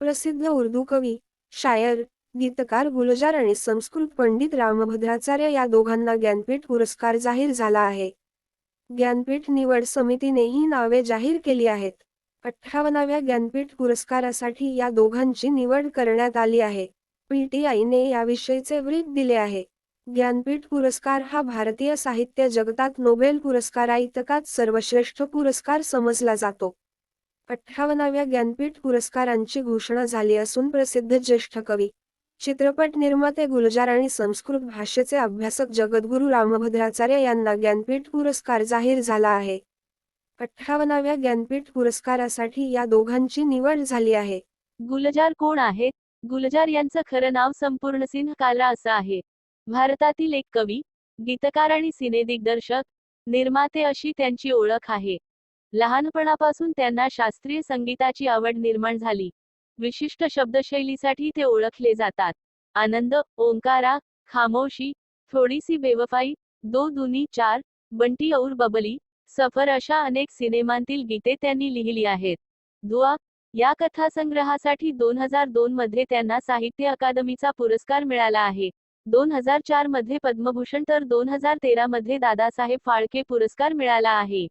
प्रसिद्ध उर्दू कवी शायर गीतकार गुलजार आणि संस्कृत पंडित रामभद्राचार्य या दोघांना ज्ञानपीठ पुरस्कार जाहीर झाला आहे. ज्ञानपीठ निवड समितीने ही नावे जाहीर केली आहेत. अठ्ठावन्नाव्या ज्ञानपीठ पुरस्कारासाठी या दोघांची निवड करण्यात आली आहे. पीटीआयने याविषयीचे वृत्त दिले आहे. ज्ञानपीठ पुरस्कार हा भारतीय साहित्य जगतात नोबेल पुरस्काराइतकाच सर्वश्रेष्ठ पुरस्कार समजला जातो. अठ्ठावन्नाव्या ज्ञानपीठ पुरस्कारांची घोषणा झाली असून प्रसिद्ध ज्येष्ठ कवी चित्रपट निर्माते गुलजार आणि संस्कृत भाषेचे अभ्यासक जगद्गुरू रामभद्राचार्य यांना ज्ञानपीठ पुरस्कार जाहीर झाला आहे. अठ्ठावन्नाव्या ज्ञानपीठ पुरस्कारासाठी या दोघांची निवड झाली आहे. गुलजार कोण आहेत? गुलजार यांचं खरं नाव संपूर्ण सिंह कालरा असं आहे. भारतातील एक कवी गीतकार आणि सिनेदिग्दर्शक निर्माते अशी त्यांची ओळख आहे. लहानपणापासून त्यांना शास्त्रीय संगीताची आवड निर्माण झाली. विशिष्ट शब्दशैलीसाठी ते ओळखले जातात. आनंद ओंकारा खामोशी थोडीसी बेवफाई दो दुनी चार बंटी और बबली सफर अशा अनेक सिनेमांतील गीते त्यांनी लिहिली आहेत. दुआ या कथासंग्रहासाठी दोन हजार दोन मध्ये त्यांना साहित्य अकादमीचा पुरस्कार मिळाला आहे. दोन हजार चारमध्ये पद्मभूषण तर दोन हजार तेरा मध्ये दादासाहेब फाळके पुरस्कार मिळाला आहे.